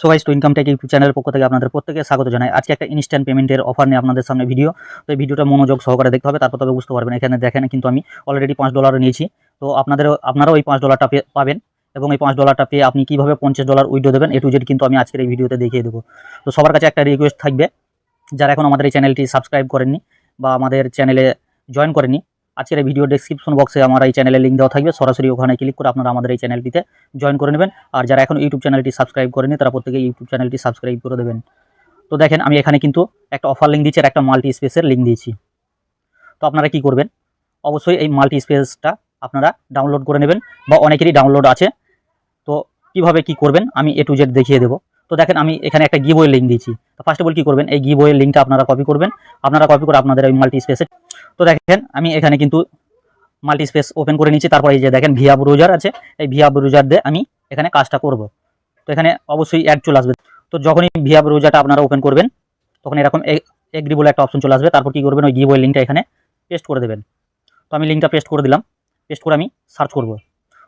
So guys to income tech YouTube চ্যানেলের পক্ষ থেকে আপনাদের প্রত্যেকে স্বাগত জানাই। আজকে একটা ইনস্ট্যান্ট পেমেন্টের অফার নিয়ে আপনাদের সামনে ভিডিও তো এই ভিডিওটা মনোযোগ সহকারে দেখতে হবে, তারপর তবে বুঝতে পারবেন। এখানে দেখেন কিন্তু আমি অলরেডি পাঁচ ডলার নিয়েছি। তো আপনাদের, আপনারাও এই পাঁচ ডলারটা পাবেন এবং এই পাঁচ ডলারটা পেয়ে আপনি কীভাবে পঞ্চাশ ডলার উইডো দেবেন, এ টু জেড কিন্তু আমি আজকের এই ভিডিওতে দেখিয়ে দেবো। তো সবার কাছে একটা রিকোয়েস্ট থাকবে, যারা এখন আমাদের এই চ্যানেলটি সাবস্ক্রাইব করেননি বা আমাদের চ্যানেলে জয়েন করেননি আজকের এই ভিডিও ডেসক্রিপশন বক্সে আমার এই চ্যানেলের লিঙ্ক দেওয়া থাকবে। সরাসরি ওখানে ক্লিক করে আপনারা আমাদের এই চ্যানেলটিতে জয়েন করে নেবেন। আর যারা এখন ইউটিউব চ্যানেলটি সাবস্ক্রাইব করেনি তারা প্রত্যেকে ইউটিউব চ্যানেলটি সাবস্ক্রাইব করে দেবেন। তো দেখেন, আমি এখানে কিন্তু একটা অফার লিঙ্ক দিচ্ছি আর একটা মাল্টি স্পেসের লিঙ্ক দিয়েছি। তো আপনারা কি করবেন? অবশ্যই এই মাল্টি স্পেসটা আপনারা ডাউনলোড করে নেবেন বা অনেকেরই ডাউনলোড আছে। তো কীভাবে কি করবেন, আমি এ টু জেড দেখিয়ে দেবো। তো দেখেন আমি এখানে একটা গি বইয়ের লিঙ্ক দিয়েছি। তো ফার্স্ট অফ অল কী করবেন? এই গি বইয়ের লিঙ্কটা আপনারা কপি করবেন। আপনারা কপি করে আপনাদের ওই মাল্টি স্পেসে তো দেখেন, আমি এখানে কিন্তু মাল্টি স্পেস ওপেন করে নিচ্ছি তারপরে এই যে দেখেন ভিয়া ব্রাউজার আছে। এই ভিয়া ব্রাউজার দিয়ে আমি এখানে কাজটা করব। তো এখানে অবশ্যই অ্যাড চলে আসবে। তো যখনই ভিয়া ব্রাউজারটা আপনারা ওপেন করবেন, তখন এরকম এগ্রি বলে একটা অপশন চলে আসবে। তারপর কী করবেন? ওই গিবয়ের লিঙ্কটা এখানে পেস্ট করে দেবেন। তো আমি লিঙ্কটা পেস্ট করে দিলাম। পেস্ট করে আমি সার্চ করব।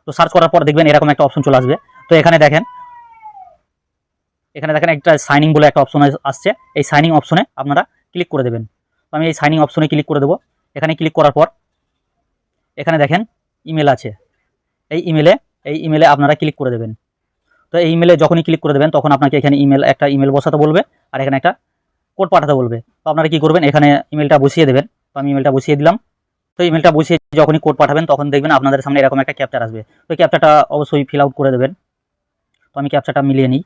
তো সার্চ করার পর দেখবেন এরকম একটা অপশন চলে আসবে। তো এখানে দেখেন এখানে দেখেন একটা সাইনিং বলে একটা অপশন আসছে। এই সাইনিং অপশনে আপনারা ক্লিক করে দেবেন। তো আমি এই সাইনিং অপশনে ক্লিক করে দেবো। এখানে ক্লিক করার পর এখানে দেখেন ইমেল আছে। এই ইমেলে এই ইমেলে আপনারা ক্লিক করে দেবেন। তো এই ইমেলে যখনই ক্লিক করে দেবেন, তখন আপনাকে এখানে ইমেল একটা ইমেল বসাতে বলবে আর এখানে একটা কোড পাঠাতে বলবে। তো আপনারা কী করবেন? এখানে ইমেলটা বসিয়ে দেবেন। তো আমি ইমেলটা বসিয়ে দিলাম। তো ইমেলটা বসিয়ে যখনই কোড পাঠাবেন, তখন দেখবেন আপনাদের সামনে এরকম একটা ক্যাপচার আসবে। তো ক্যাপচারটা অবশ্যই ফিল আউট করে দেবেন। তো আমি ক্যাপচারটা মিলিয়ে নিই।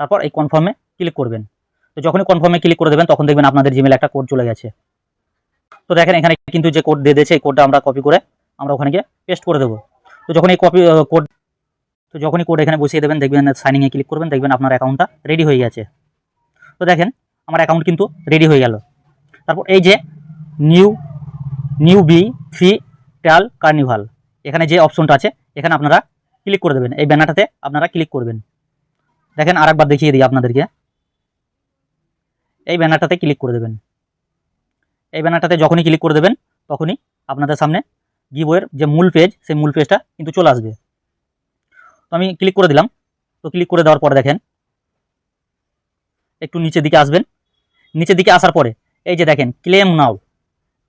তারপর এই কনফার্মে ক্লিক করবেন। তো যখনই কনফার্মে ক্লিক করে দেবেন, তখন দেখবেন আপনাদের জিমেল একটা কোড চলে গেছে। তো দেখেন, এখানে কিন্তু যে কোড দিয়ে দিয়েছে, এই কোডটা আমরা কপি করে আমরা ওখানে গিয়ে পেস্ট করে দেবো। তো যখন এই কপি কোড তো যখনই কোড এখানে বসিয়ে দেবেন, দেখবেন সাইনিংয়ে ক্লিক করবেন, দেখবেন আপনার অ্যাকাউন্টটা রেডি হয়ে গেছে। তো দেখেন, আমার অ্যাকাউন্ট কিন্তু রেডি হয়ে গেল। তারপর এই যে new newbie free trial carnival এখানে যে অপশনটা আছে, এখানে আপনারা ক্লিক করে দেবেন। এই ব্যানারটাতে আপনারা ক্লিক করবেন। দেখেন আর একবার দেখিয়ে দিই আপনাদেরকে। এই ব্যানারটাতে ক্লিক করে দেবেন। এই ব্যানারটাতে যখনই ক্লিক করে দেবেন, তখনই আপনাদের সামনে গিবইয়ের যে মূল পেজ সেই মূল পেজটা কিন্তু চলে আসবে। তো আমি ক্লিক করে দিলাম। তো ক্লিক করে দেওয়ার পরে দেখেন, একটু নিচের দিকে আসবেন। নিচের দিকে আসার পরে, এই যে দেখেন ক্লেম নাও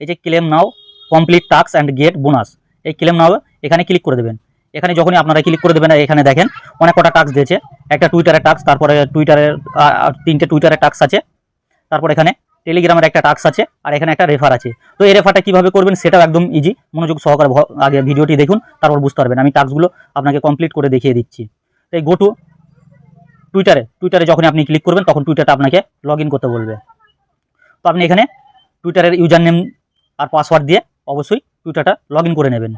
এই যে claim now complete task and get bonus এই ক্লেম নাও এখানে ক্লিক করে দেবেন। এখানে যখনই আপনারা ক্লিক করে দেবেন, এখানে দেখেন অনেক কটা টাস্ক দিয়েছে। একটা টুইটারের টাস্ক তারপরে টুইটারের তিনটে টুইটারের টাস্ক আছে। তারপর এখানে টেলিগ্রামের একটা টাস্ক আছে, আর এখানে একটা রেফার আছে। তো এই রেফারটা কীভাবে করবেন সেটাও একদম ইজি মনোযোগ সহকারে আগে ভিডিওটি দেখুন, তারপর বুঝতে পারবেন। আমি টাস্কগুলো আপনাকে কমপ্লিট করে দেখিয়ে দিচ্ছি। তো এই গো টু টুইটারে টুইটারে যখন আপনি ক্লিক করবেন, তখন টুইটারটা আপনাকে লগ ইন করতে বলবে। তো আপনি এখানে টুইটারের ইউজার নেম আর পাসওয়ার্ড দিয়ে অবশ্যই টুইটারটা লগ ইন করে নেবেন।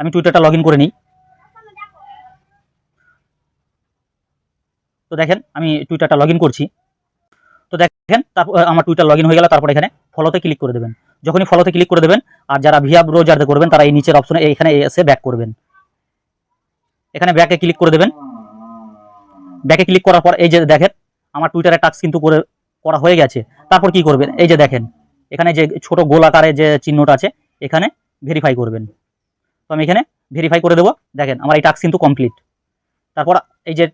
আমি টুইটারটা লগ ইন করে নিই। তো দেখেন, আমি টুইটারটা লগ করছি। তো দেখেন তারপর আমার টুইটার লগ হয়ে গেল, তারপর এখানে ফলোতে ক্লিক করে দেবেন। যখনই ফলোতে ক্লিক করে দেবেন, আর যারা ভিয়া ব্রাউজার করবেন, তারা এই নিচের অপশনে এখানে এসে ব্যাক করবেন। এখানে ব্যাকে ক্লিক করে দেবেন। ব্যাকে ক্লিক করার পর, এই যে দেখেন, আমার টুইটারে টাস্ক কিন্তু করে করা হয়ে গেছে। তারপর কি করবেন? এই যে দেখেন, এখানে যে ছোট গোল আকারে যে চিহ্নটা আছে, এখানে ভেরিফাই করবেন। তো আমি এখানে ভেরিফাই করে দেবো। দেখেন, আমার এই টাস্ক কিন্তু কমপ্লিট তারপর এই যে,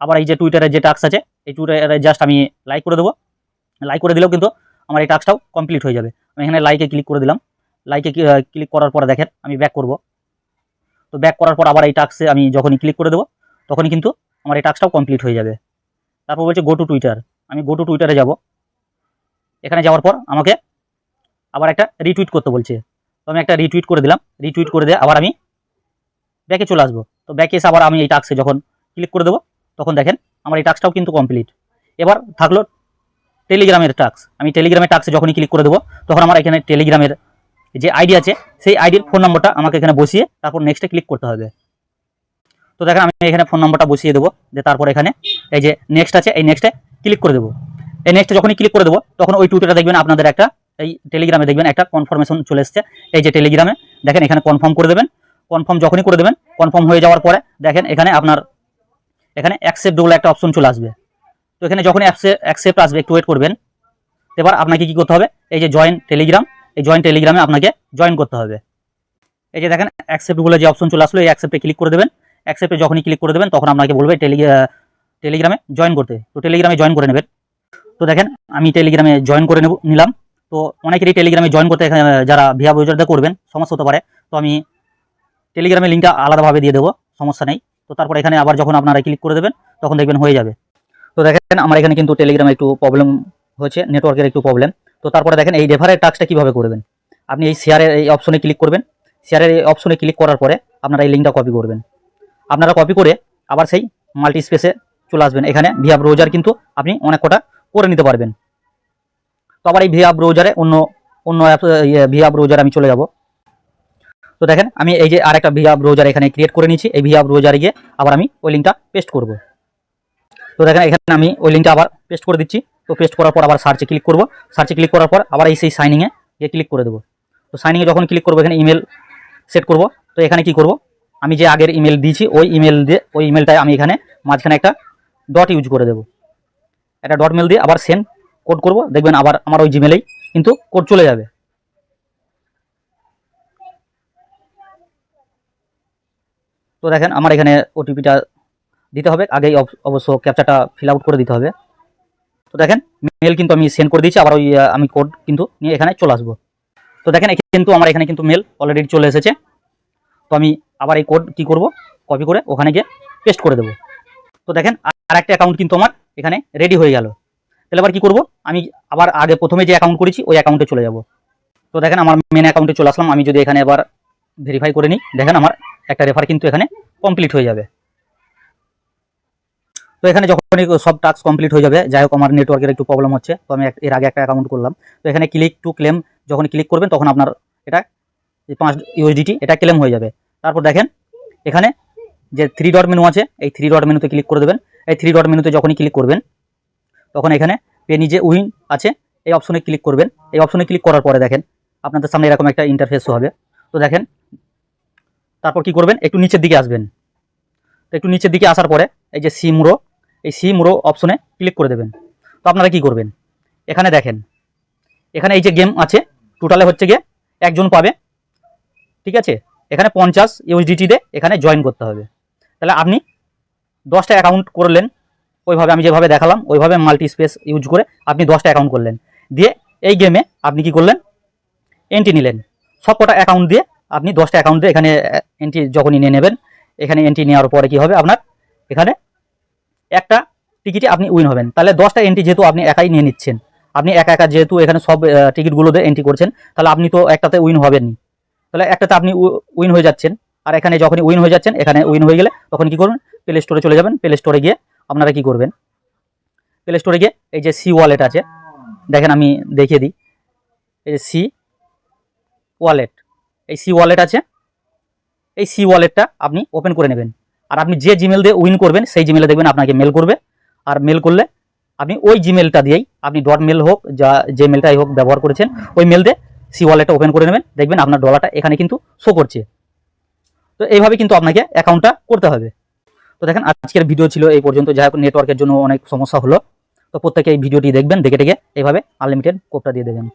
আবার এই যে টুইটারের যে টাস্ক আছে, এই টুইটারে জাস্ট আমি লাইক করে দেবো। লাইক করে দিলেও কিন্তু আমার এই টাস্কটাও কমপ্লিট হয়ে যাবে। আমি এখানে লাইকে ক্লিক করে দিলাম। লাইকে ক্লিক করার পরে দেখেন, আমি ব্যাক করব। তো ব্যাক করার পর আবার এই টাস্কে আমি যখনই ক্লিক করে দেবো, তখনই কিন্তু আমার এই টাস্কটাও কমপ্লিট হয়ে যাবে। তারপর বলছে গো টু টুইটার আমি গো টু টুইটারে যাব। এখানে যাওয়ার পর আমাকে আবার একটা রিটুইট করতে বলছে। আমি একটা রিটুইট করে দিলাম। রিটুইট করে দিয়ে আবার আমি ব্যাকে চলে আসব। তো ব্যাকে এসে আবার আমি এই টাস্কে যখন ক্লিক করে দেবো, তখন দেখেন আমার এই টাস্কটাও কিন্তু কমপ্লিট এবার থাকল টেলিগ্রামের টাস্ক আমি টেলিগ্রামের টাস্কে যখনই ক্লিক করে দেবো, তখন আমার এখানে টেলিগ্রামের যে আইডি আছে, সেই আইডির ফোন নম্বরটা আমাকে এখানে বসিয়ে তারপর নেক্সটে ক্লিক করতে হবে। তো দেখেন আমি এখানে ফোন নম্বরটা বসিয়ে দেবো যে তারপর এখানে এই যে নেক্সট আছে, এই নেক্সটে ক্লিক করে দেবো। এই নেক্সটে যখনই ক্লিক করে দেবো, তখন ওই টুইটারটা দেখবেন আপনাদের একটা এই টেলিগ্রামে দেখবেন একটা কনফার্মেশন চলে এসছে। এই যে টেলিগ্রামে দেখেন এখানে কনফার্ম করে দেবেন। কনফার্ম যখনই করে দেবেন কনফার্ম হয়ে যাওয়ার পরে দেখেন এখানে আপনার, এখানে অ্যাকসেপ্ট বলে একটা অপশন চলে আসবে। তো এখানে যখনই অ্যাকসেপ্ট আসবে, একটু ওয়েট করবেন। এবার আপনাকে কি করতে হবে? এই যে জয়েন টেলিগ্রাম এই জয়েন টেলিগ্রামে আপনাকে জয়েন করতে হবে। এই যে দেখেন অ্যাকসেপ্ট বলে যে অপশন চলে আসলো, এই অ্যাকসেপ্টে ক্লিক করে দেবেন। অ্যাকসেপ্টে যখনই ক্লিক করে দেবেন, তখন আপনাকে বলবে টেলি টেলিগ্রামে জয়েন করতে। তো টেলিগ্রামে জয়েন করে নেবেন। তো দেখেন, আমি টেলিগ্রামে জয়েন করে নেব, নিলাম। তো অনেকেরই টেলিগ্রামে জয়েন করতে যারা ভিয়া ব্রাউজারটা করবেন, সমস্যা হতে পারে। তো আমি টেলিগ্রামের লিঙ্কটা আলাদাভাবে দিয়ে দেবো, সমস্যা নেই। তো তারপর এখানে আবার যখন আপনারা ক্লিক করে দেবেন, তখন দেখবেন হয়ে যাবে। তো দেখেন, আমার এখানে কিন্তু টেলিগ্রামে একটু প্রবলেম হয়েছে নেটওয়ার্কের একটু প্রবলেম তো তারপরে দেখেন, এই রেফারের টাস্কটা কীভাবে করবেন? আপনি এই শেয়ারের এই অপশনে ক্লিক করবেন। শেয়ারের এই অপশনে ক্লিক করার পরে আপনারা এই লিঙ্কটা কপি করবেন। আপনারা কপি করে আবার সেই মাল্টি স্পেসে চলে আসবেন। এখানে ভিয়া ব্রাউজার কিন্তু আপনি অনেক কটা করে নিতে পারবেন। তো আবার এই ভিয়া ব্রাউজারে অন্য অন্য অ্যাপ ভিয়া ব্রাউজার আমি চলে যাব। তো দেখেন, আমি এই যে আরেকটা ভিয়া ব্রাউজার এখানে ক্রিয়েট করে নিয়েছি, এই ভিয়া ব্রাউজারে গিয়ে আবার আমি ওই লিঙ্কটা পেস্ট করব। তো দেখেন, এখানে আমি ওই লিঙ্কটা আবার পেস্ট করে দিচ্ছি। তো পেস্ট করার পর আবার সার্চে ক্লিক করব। সার্চে ক্লিক করার পর আবার এই সেই সাইনিংয়ে গিয়ে ক্লিক করে দেবো। তো সাইনিংয়ে যখন ক্লিক করব, এখানে ইমেল সেট করব। তো এখানে কি করব? আমি যে আগের ইমেল দিয়েছি, ওই ইমেল দিয়ে, ওই ইমেলটায় আমি এখানে মাঝখানে একটা ডট ইউজ করে দেবো। একটা ডট মেল দিয়ে আবার সেন্ড কোড করব, দেখবেন আবার আমার ওই জিমেলেই কিন্তু কোড চলে যাবে। তো দেখেন আমার এখানে ওটিপিটা দিতে হবে, আগেই অব- অবশ্য ক্যাপচারটা ফিল আউট করে দিতে হবে। তো দেখেন মেল কিন্তু আমি সেন্ড করে দিয়েছি, আবার ওই আমি কোড কিন্তু নিয়ে এখানে চলে আসব। তো দেখেন কিন্তু আমার এখানে কিন্তু মেল অলরেডি চলে এসেছে। তো আমি আবার এই কোড কি করব কপি করে ওখানে গিয়ে পেস্ট করে দেবো। তো দেখেন আর একটা অ্যাকাউন্ট কিন্তু আমার এখানে রেডি হয়ে গেল। তাহলে আবার কি করব? আমি আবার আগে প্রথমে যে অ্যাকাউন্ট করেছি, ওই অ্যাকাউন্টে চলে যাব। তো দেখেন আমার মেন অ্যাকাউন্টে চলে আসলাম। আমি যদি এখানে এবার ভেরিফাই করে নিই, দেখেন আমার একটা রেফার কিন্তু এখানে কমপ্লিট হয়ে যাবে। তো এখানে যখনই সব টাস্ক কমপ্লিট হয়ে যাবে, যাই হোক আমার নেটওয়ার্কের একটু প্রবলেম হচ্ছে, তো আমি এর আগে একটা অ্যাকাউন্ট করলাম। তো এখানে ক্লিক টু ক্লেম যখন ক্লিক করবেন, তখন আপনার এটা পাঁচ ইউএসডিটি এটা ক্লেম হয়ে যাবে। তারপর দেখেন, এখানে যে থ্রি ডট মেনু আছে, এই থ্রি ডট মেনুতে ক্লিক করে দেবেন। এই থ্রি ডট মেনুতে যখনই ক্লিক করবেন তখন এখানে পেনি যে উইন আছে। এই অপশনে ক্লিক করবেন। এই অপশনে ক্লিক করার পরে দেখেন, আপনাদের সামনে এরকম একটা ইন্টারফেস হবে। তো দেখেন, তারপর কি করবেন? একটু নিচের দিকে আসবেন। তো একটু নিচের দিকে আসার পরে এই যে সি মুরো এই সি মুরো অপশনে ক্লিক করে দেবেন। তো আপনারা কি করবেন? এখানে দেখেন, এখানে এই যে গেম আছে টোটালে হচ্ছে গিয়ে একজন পাবে। ঠিক আছে? এখানে পঞ্চাশ ইউএসডিটি দিয়ে এখানে জয়েন করতে হবে। তাহলে আপনি দশটা অ্যাকাউন্ট করলেন ওইভাবে আমি যেভাবে দেখালাম, ওইভাবে মাল্টি স্পেস ইউজ করে আপনি দশটা অ্যাকাউন্ট করলেন। দিয়ে এই গেমে আপনি কি করলেন? এন্ট্রি নিলেন। সব কটা অ্যাকাউন্ট দিয়ে আপনি দশটা অ্যাকাউন্ট দিয়ে এখানে এন্ট্রি যখনই নিয়ে নেবেন, এখানে এন্ট্রি নেওয়ার পরে কি হবে আপনার? এখানে একটা টিকিটে আপনি উইন হবেন। তাহলে দশটা এন্ট্রি যেহেতু আপনি একাই নিয়ে নিচ্ছেন, আপনি একা একা যেহেতু এখানে সব টিকিটগুলো দিয়ে এন্ট্রি করছেন, তাহলে আপনি তো একটাতে উইন হবেননি তাহলে একটাতে আপনি উইন হয়ে যাচ্ছেন। আর এখানে যখনই উইন হয়ে যাচ্ছেন, এখানে উইন হয়ে গেলে তখন কি করবেন প্লে স্টোরে চলে যাবেন। প্লে স্টোরে গিয়ে আপনারা কি করবেন? প্লে স্টোরে গিয়ে এই যে সি ওয়ালেট আছে, দেখেন আমি দেখিয়ে দিই। এই যে সি ওয়ালেট এই সি ওয়ালেট আছে, এই সি ওয়ালেটটা আপনি ওপেন করে নেবেন। আর আপনি যে জিমেল দিয়ে উইন করবেন, সেই জিমেলে দেখবেন আপনাকে মেল করবে। আর মেল করলে আপনি ওই জিমেলটা দিয়েই আপনি ডট মেল হোক, যা যে মেলটাই হোক ব্যবহার করেছেন, ওই মেল দিয়ে সি ওয়ালেটটা ওপেন করে নেবেন। দেখবেন আপনার ডলারটা এখানে কিন্তু শো করছে। তো এইভাবে কিন্তু আপনাকে অ্যাকাউন্টটা করতে হবে। তো দেখেন, আজকের ভিডিও ছিল এই পর্যন্ত। যাই হোক নেটওয়ার্কের জন্য অনেক সমস্যা হলো। তো প্রত্যেকে এই ভিডিওটি দেখবেন দেখে দেখে এইভাবে আনলিমিটেড কোপটা দিয়ে দেবেন।